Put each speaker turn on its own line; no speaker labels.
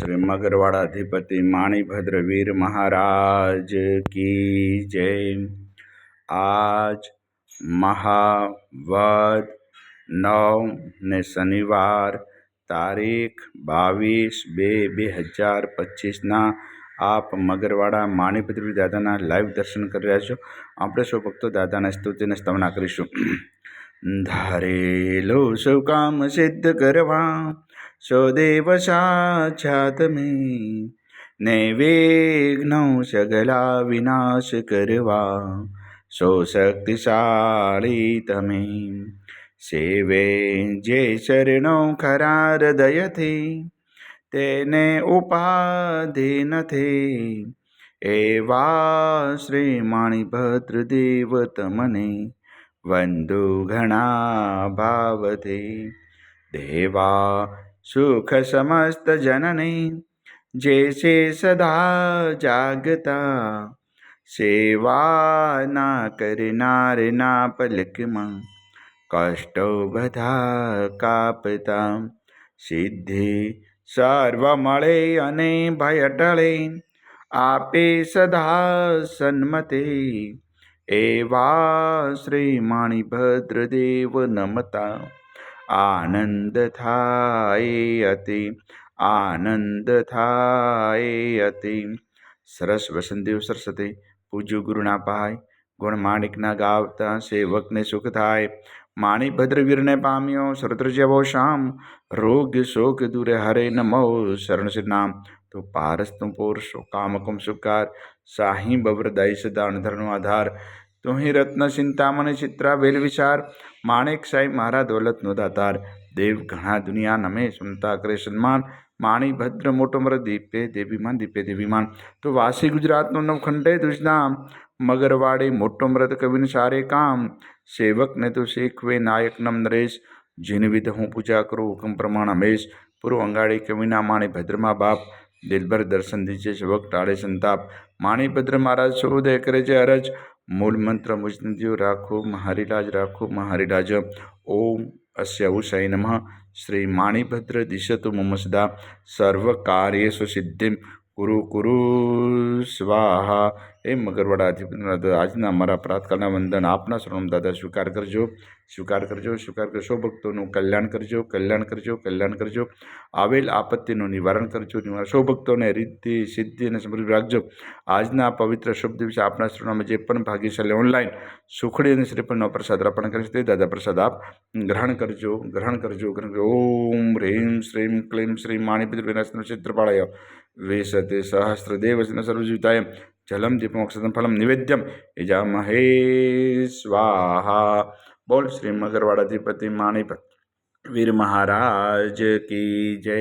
શ્રી મગરવાડાધિપતિ માણીભદ્ર વીર મહારાજ કી જય. આજ મહાવદ નવ ને શનિવાર તારીખ બાવીસ બે બે હજાર પચીસના આપ મગરવાડા માણીભદ્ર દાદાના લાઈવ દર્શન કરી રહ્યા છો. આપણે સૌ ભક્તો દાદાના સ્તુતિને સ્તવના કરીશું. ધારેલો સૌ કામ સિદ્ધ કરવા સો દેવ સાક્ષાત મેં નૈવેઘ્નો સગલા વિનાશ કરવા સો શક્તિશાળી તમે સેવે જે શરણો ખરા હૃદયથી તેને ઉપાધિ નથી એવા શ્રી માણીભદ્ર દેવ તમને વંદુ ઘણા ભાવથી દેવા સુખ સમસ્ત જનની જે છે સદા જાગતા સેવા ના કરનારના પલકમાં કષ્ટો બધા કાપતા સિદ્ધિ સર્વ મળે અને ભય ટળે આપે સદા સન્મતે એવા શ્રી માણીભદ્ર દેવ નમતા આનંદ થાય અતિ આનંદ થાય અતિ. સરસ વસંતદેવ સરસ્વતી, પૂજ્ય ગુરુના પાય, ગુણ માણિકના ગાવતા સેવકને સુખ થાય. માણિભદ્ર વીરને પામ્યો સર્વત્ર જેવો શામ રોગ શોક દૂરે હરે નમો, શરણ શ્રી તો પારસ્તું પુરુષો કામકમ સુકાર. સાહી બવરદાય સદાણ ધરનો આધાર. તુહી રત્ન ચિંતામણી ચિત્રા વેલ વિચાર માણેક સાહેબ મારા દોલતનો દાતાર દેવ ઘણા દુનિયા નમે સુનતા કરે સન્માન માણી ભદ્ર મોટો મર દીપે દેવીમાન દીપે દેવીમાન તો વાસી ગુજરાતનો નવખંડે દુજનામ મગરવાડે મોટો મૃત કવિન સારે કામ સેવકને તો શેખવે નાયક નમ નરેશ જેને વિધ હું પૂજા કરું હુકમ પ્રમાણ હમેશ પૂર્વ અંગાડી કવિના માણી ભદ્રમાં બાપ દિલભર દર્શન દીજે સેવક ટાળે સંતાપ માણીભદ્ર મહારાજ સૌદય કરે છે અરજ મૂળ મંત્ર મુજનદીઓ રાખો, મહારીલાજ રાખો, મહારીલાજ. ઓમ અસ્ય ઉષય નમઃ. શ્રી માણીભદ્ર દિશતુ મમ સર્વ કાર્યેશુ સિદ્ધિમ કુરુ કુરુ સ્વાહા. એ મગરવાડા આજના અમારા પ્રાતકાળના વંદન આપના શરણમ દાદા, સ્વીકાર કરજો. સ્વીકાર કરજો, સ્વીકાર કરશો. ભક્તોનું કલ્યાણ કરજો કલ્યાણ કરજો કલ્યાણ કરજો. આવેલ આપત્તિનું નિવારણ કરજો, નિવારણ. સૌ ભક્તોને રીતિ, સિદ્ધિ અને સમૃદ્ધિ રાખજો. આજના પવિત્ર શુભ દિવસે આપના શરણમાં જે પણ ભાગ્યશાળી ઓનલાઈન સુખડી અને શ્રીફળનો પ્રસાદ અર્પણ કરે છે તે દાદા પ્રસાદ આપ ગ્રહણ કરજો ગ્રહણ કરજો ગ્રહણ કરજો. ઓમ હ્રીમ શ્રીમ ક્લીમ શ્રી માણિપિત્ર વિનાશનું ચિત્રપાળાય વેસતે સહસ્રદેવસન સર્વજીતાય જલમ દીપમોક્ષમ ફલમ નિવેદ્યમ યજામહે સ્વાહા બોલ શ્રી મગરવાડાધિપતિ માણિપત વીર મહારાજ કી જય